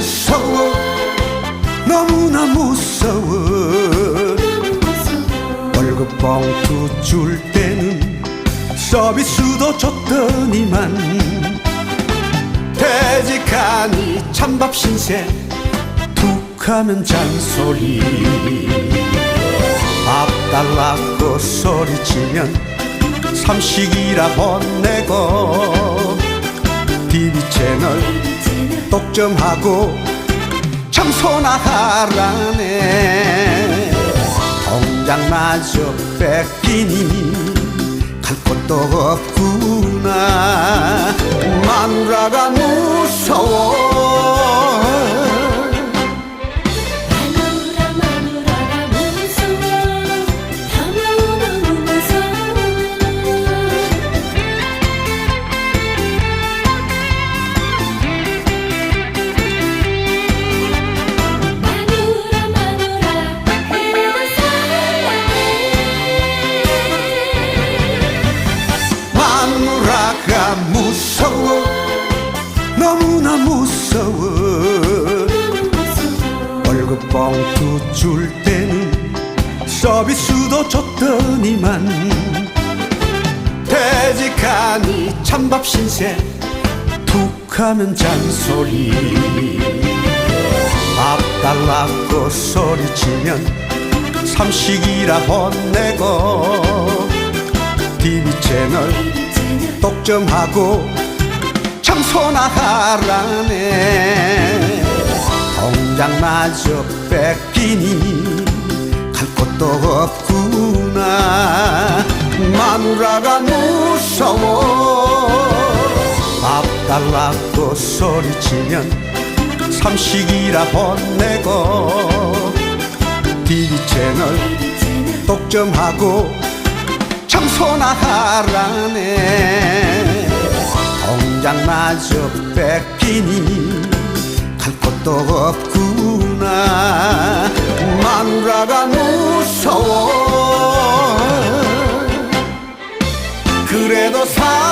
무서워. 너무나 무서워. 월급 봉투 줄 때는 서비스도 줬더니만 퇴직하니 찬밥 신세 툭 하면 잔소리. 밥 달라고 소리치면 삼식이라 혼내고. 채널 독점하고 청소나 하라네. 통장마저 뺏기니 갈 곳도 없구나. 마누라가 무서워 무서워. 너무나 무서워. 월급 봉투 줄 때는 서비스도 줬더니만 퇴직하니 찬밥 신세 툭 하면 잔소리. 밥 달라고 소리치면 삼식이라 혼내고. TV 채널 독점하고 청소나 하라네. 통장마저 뺏기니 갈 곳도 없구나. 마누라가 무서워. 밥 달라고 소리치면 삼식이라 혼내고. TV 채널 독점하고 청소나 하라네. 동장마저 뺏기니 갈 곳도 없구나. 마누라가 무서워. 그래도 사